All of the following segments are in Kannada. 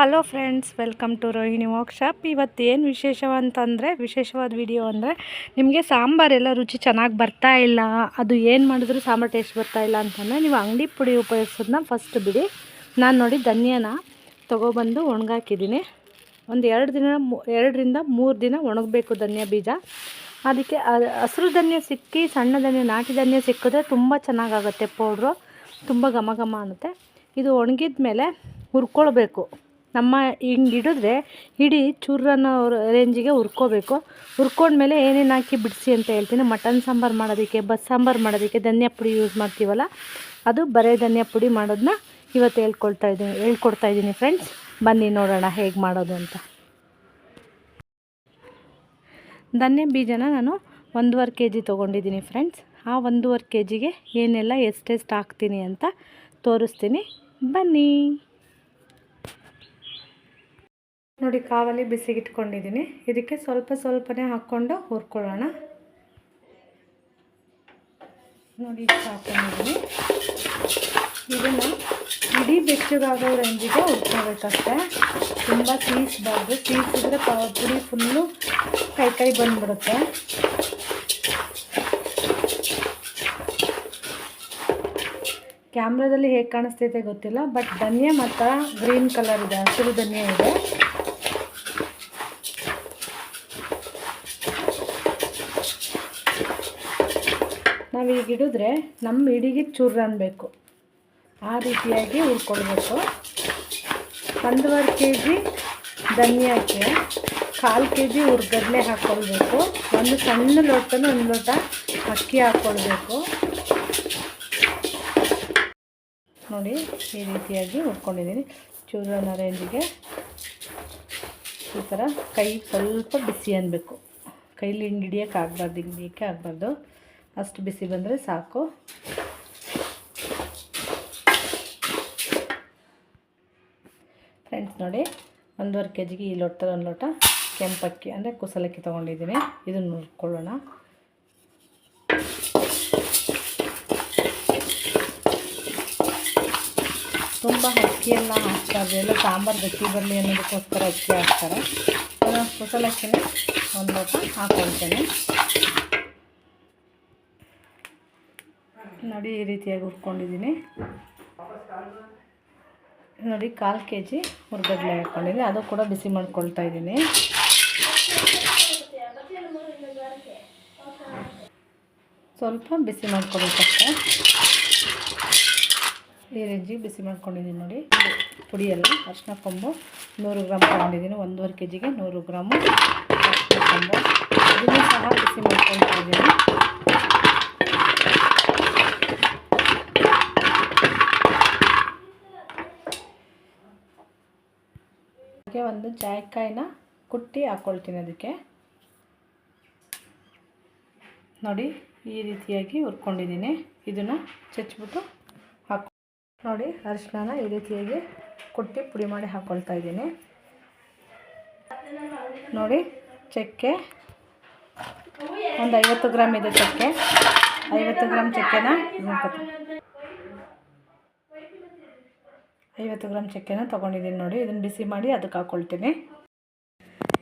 Hello friends welcome to Rohini workshop ಇವತ್ತು ಏನು ವಿಶೇಷವಂತಂದರೆ, ವಿಶೇಷವಾದ ವಿಡಿಯೋ ಅಂದರೆ, ನಿಮಗೆ ಸಾಂಬಾರೆಲ್ಲ ರುಚಿ ಚೆನ್ನಾಗಿ ಬರ್ತಾ ಇಲ್ಲ, ಅದು ಏನು ಮಾಡಿದ್ರು ಸಾಂಬಾರು ಟೇಸ್ಟ್ ಬರ್ತಾ ಇಲ್ಲ ಅಂತಂದರೆ, ನೀವು ಅಂಗಡಿ ಪುಡಿ ಉಪಯೋಗಿಸೋದನ್ನ ಫಸ್ಟ್ ಬಿಡಿ. ನಾನು ನೋಡಿ ಧನ್ಯನ ತೊಗೊಬಂದು ಒಣಗಾಕಿದ್ದೀನಿ. ಒಂದು ಎರಡು ದಿನ ಎರಡರಿಂದ ಮೂರು ದಿನ ಒಣಗಬೇಕು ಧನ್ಯ ಬೀಜ. ಅದಕ್ಕೆ ಹಸಿರು ಧನ್ಯ ಸಿಕ್ಕಿ, ಸಣ್ಣ ಧನ್ಯ, ನಾಟಿ ಧನ್ಯ ಸಿಕ್ಕಿದ್ರೆ ತುಂಬ ಚೆನ್ನಾಗಾಗುತ್ತೆ ಪೌಡ್ರು ತುಂಬ ಘಮ ಘಮ ಅನ್ನುತ್ತೆ. ಇದು ಒಣಗಿದ ಮೇಲೆ ಹುರ್ಕೊಳ್ಬೇಕು. ನಮ್ಮ ಹಿಂಗೆ ಹಿಡಿದ್ರೆ ಇಡೀ ಚೂರನ್ನೋ ರೇಂಜಿಗೆ ಹುರ್ಕೋಬೇಕು. ಹುರ್ಕೊಂಡ್ಮೇಲೆ ಏನೇನು ಹಾಕಿ ಬಿಡಿಸಿ ಅಂತ ಹೇಳ್ತೀನಿ. ಮಟನ್ ಸಾಂಬಾರು ಮಾಡೋದಕ್ಕೆ ಬಸ್ ಸಾಂಬಾರು ಮಾಡೋದಕ್ಕೆ ಧನಿಯಾ ಪುಡಿ ಯೂಸ್ ಮಾಡ್ತೀವಲ್ಲ, ಅದು ಬರೇ ಧನಿಯಾ ಪುಡಿ ಮಾಡೋದನ್ನ ಇವತ್ತು ಹೇಳ್ಕೊಳ್ತಾ ಇದ್ದೀನಿ, ಹೇಳ್ಕೊಡ್ತಾ ಇದ್ದೀನಿ ಫ್ರೆಂಡ್ಸ್ ಬನ್ನಿ ನೋಡೋಣ ಹೇಗೆ ಮಾಡೋದು ಅಂತ. ಧನ್ಯ ಬೀಜನ ನಾನು ಒಂದೂವರೆ ಕೆ ಜಿ ತೊಗೊಂಡಿದ್ದೀನಿ ಫ್ರೆಂಡ್ಸ್ ಆ ಒಂದೂವರೆ ಕೆ ಜಿಗೆ ಏನೆಲ್ಲ ಎಷ್ಟೆಷ್ಟು ಹಾಕ್ತೀನಿ ಅಂತ ತೋರಿಸ್ತೀನಿ. ಬನ್ನಿ. ನೋಡಿ ಕಾವಲಿ ಬಿಸಿಗಿಟ್ಕೊಂಡಿದ್ದೀನಿ. ಇದಕ್ಕೆ ಸ್ವಲ್ಪ ಸ್ವಲ್ಪನೇ ಹಾಕ್ಕೊಂಡು ಹುರ್ಕೊಳ್ಳೋಣ. ನೋಡಿ ಹಾಕೊಂಡಿದ್ದೀನಿ ಇದನ್ನು ಇಡೀ ಬೆಚ್ಚಗಾಗೋ ರೇಂಜಿಗೆ ಹುರ್ಕೋಬೇಕಷ್ಟೆ. ತುಂಬ ಸೀಸ್ಬಾರ್ದು ಸೀಸಿದ್ರೆ ಪುಡಿ ಫುಲ್ಲು ಕೈ ಕೈ ಬಂದ್ಬಿಡುತ್ತೆ. ಕ್ಯಾಮ್ರಾದಲ್ಲಿ ಹೇಗೆ ಕಾಣಿಸ್ತೈತೆ ಗೊತ್ತಿಲ್ಲ, ಬಟ್ ಧನಿಯಾ ಮಾತ್ರ ಗ್ರೀನ್ ಕಲರ್ ಇದೆ, ಹಸಿರು ಧನಿಯಾ ಇದೆ. ನಾವು ಈಗ ಹಿಡಿದ್ರೆ ನಮ್ಮ ಇಡಿಗೆ ಚೂರು ಅನ್ಬೇಕು. ಆ ರೀತಿಯಾಗಿ ಹುರ್ಕೊಳ್ಬೇಕು. ಒಂದೂವರೆ ಕೆ ಜಿ ಧನಿಯಾಕ್ಕೆ ಕಾಲು ಕೆ ಜಿ ಹುರ್ಗಡ್ಲೆ ಹಾಕ್ಕೊಳ್ಬೇಕು ಒಂದು ಸಣ್ಣ ಲೋಟನ ಒಂದು ಲೋಟ ಅಕ್ಕಿ ಹಾಕ್ಕೊಳ್ಬೇಕು ನೋಡಿ, ಈ ರೀತಿಯಾಗಿ ಹುರ್ಕೊಂಡಿದ್ದೀನಿ ಚೂರನ್ನ ರೇಂಜಿಗೆ. ಈ ಥರ ಕೈ ಸ್ವಲ್ಪ ಬಿಸಿ ಅನ್ನಬೇಕು ಕೈಲಿ ಹಿಂಗೆ ಹಿಡಿಯೋಕೆ ಆಗಬಾರ್ದು, ಹಿಂಗೆ ಆಗಬಾರ್ದು. ಅಷ್ಟು ಬಿಸಿ ಬಂದರೆ ಸಾಕು. ಫ್ರೆಂಡ್ಸ್ ನೋಡಿ, ಒಂದೂವರೆ ಕೆ ಜಿಗೆ ಈ ಲೋಟ ಒಂದು ಲೋಟ ಕೆಂಪಕ್ಕಿ, ಅಂದರೆ ಕುಸಲಕ್ಕಿ ತೊಗೊಂಡಿದ್ದೀನಿ. ಇದನ್ನು ನೋಡ್ಕೊಳ್ಳೋಣ. ತುಂಬ ಎಲ್ಲ ಹಾಕ್ತಾರೆ ಎಲ್ಲ ಸಾಂಬಾರು ಗಟ್ಟಿ ಬರಲಿ ಅನ್ನೋದಕ್ಕೋಸ್ಕರ ಅಕ್ಕಿ ಹಾಕ್ತಾರೆ. ಕುಸಲಕ್ಕಿನ ಒಂದು ಲೋಟ ಹಾಕ್ಕೊಳ್ತೇನೆ ನೋಡಿ ಈ ರೀತಿಯಾಗಿ ಹುರ್ಕೊಂಡಿದ್ದೀನಿ. ನೋಡಿ ಕಾಲು ಕೆ ಜಿ ಹುರ್ಗಡ್ಲೆ ಹಾಕ್ಕೊಂಡಿದ್ದೀನಿ ಅದು ಕೂಡ ಬಿಸಿ ಮಾಡ್ಕೊಳ್ತಾ ಇದ್ದೀನಿ. ಸ್ವಲ್ಪ ಬಿಸಿ ಮಾಡ್ಕೊಬೇಕಷ್ಟೆ ಈ ರೀತಿ ಬಿಸಿ ಮಾಡ್ಕೊಂಡಿದ್ದೀನಿ ನೋಡಿ. ಪುಡಿಯೆಲ್ಲ ಅರ್ಶಿನ ಕೊಂಬು ನೂರು ಗ್ರಾಮ್ ತೊಗೊಂಡಿದ್ದೀನಿ. ಒಂದೂವರೆ ಕೆ ಜಿಗೆ ನೂರು ಗ್ರಾಮು ಅರ್ಶಿನ ಕೊಂಬು ಅದನ್ನು ಸಹ ಬಿಸಿ ಮಾಡ್ಕೊಳ್ತಾ ಇದ್ದೀನಿ. ಅದಕ್ಕೆ ಒಂದು ಜಾಯಿಕಾಯಿನ ಕುಟ್ಟಿ ಹಾಕ್ಕೊಳ್ತೀನಿ ಅದಕ್ಕೆ. ನೋಡಿ, ಈ ರೀತಿಯಾಗಿ ಹುರ್ಕೊಂಡಿದ್ದೀನಿ. ಇದನ್ನು ಚಚ್ಬಿಟ್ಟು ಹಾಕೊ ನೋಡಿ ಅರಿಶಿನ ಈ ರೀತಿಯಾಗಿ ಕುಟ್ಟಿ ಪುಡಿ ಮಾಡಿ ಹಾಕ್ಕೊಳ್ತಾ ಇದ್ದೀನಿ. ನೋಡಿ, ಚಕ್ಕೆ. ಒಂದು ಐವತ್ತು ಗ್ರಾಮ್ ಇದೆ ಚಕ್ಕೆ. ಐವತ್ತು ಗ್ರಾಮ್ ಚಕ್ಕೆನ ಐವತ್ತು ಗ್ರಾಮ್ ಚಕ್ಕೆನ ತೊಗೊಂಡಿದ್ದೀನಿ ನೋಡಿ, ಇದನ್ನು ಬಿಸಿ ಮಾಡಿ ಅದಕ್ಕೆ ಹಾಕ್ಕೊಳ್ತೀನಿ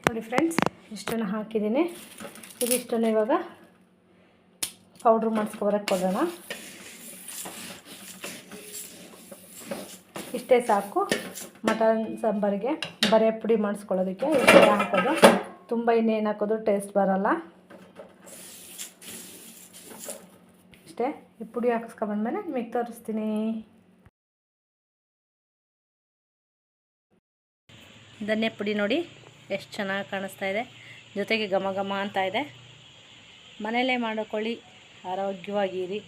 ನೋಡಿ ಫ್ರೆಂಡ್ಸ್ ಇಷ್ಟನ್ನು ಹಾಕಿದ್ದೀನಿ. ಇದಿಷ್ಟನ್ನು ಇವಾಗ ಪೌಡ್ರ್ ಮಾಡಿಸ್ಕೊಬರಕ್ಕೆ ಕೊಡೋಣ. ಇಷ್ಟೇ ಸಾಕು. ಮಟನ್ ಸಾಂಬಾರಿಗೆ ಬರೆ ಪುಡಿ ಮಾಡಿಸ್ಕೊಳ್ಳೋದಕ್ಕೆ ಇಷ್ಟೇ ಹಾಕೋದು. ತುಂಬ ಇನ್ನೇನು ಹಾಕೋದು ಟೇಸ್ಟ್ ಬರೋಲ್ಲ. ಇಷ್ಟೇ, ಈ ಪುಡಿ ಹಾಕಿಸ್ಕೊಬಂದ್ಮೇಲೆ ನಿಮಗೆ ತೋರಿಸ್ತೀನಿ. ಧನ್ಯ ಪುಡಿ ನೋಡಿ, ಎಷ್ಟು ಚೆನ್ನಾಗಿ ಕಾಣಿಸ್ತಾ ಇದೆ. ಜೊತೆಗೆ ಘಮ ಘಮ ಅಂತ ಇದೆ. ಮನೆಯಲ್ಲೇ ಮಾಡಿಕೊಳ್ಳಿ, ಆರೋಗ್ಯವಾಗಿರಿ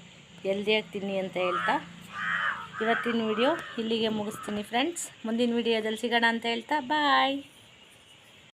ಎಲ್ದಿಯಾಗಿ ತಿನ್ನಿ ಅಂತ ಹೇಳ್ತಾ. ಇವತ್ತಿನ ವಿಡಿಯೋ ಇಲ್ಲಿಗೆ ಮುಗಿಸ್ತೀನಿ ಫ್ರೆಂಡ್ಸ್ ಮುಂದಿನ ವಿಡಿಯೋದಲ್ಲಿ ಸಿಗೋಣ ಅಂತ ಹೇಳ್ತಾ. ಬಾಯ್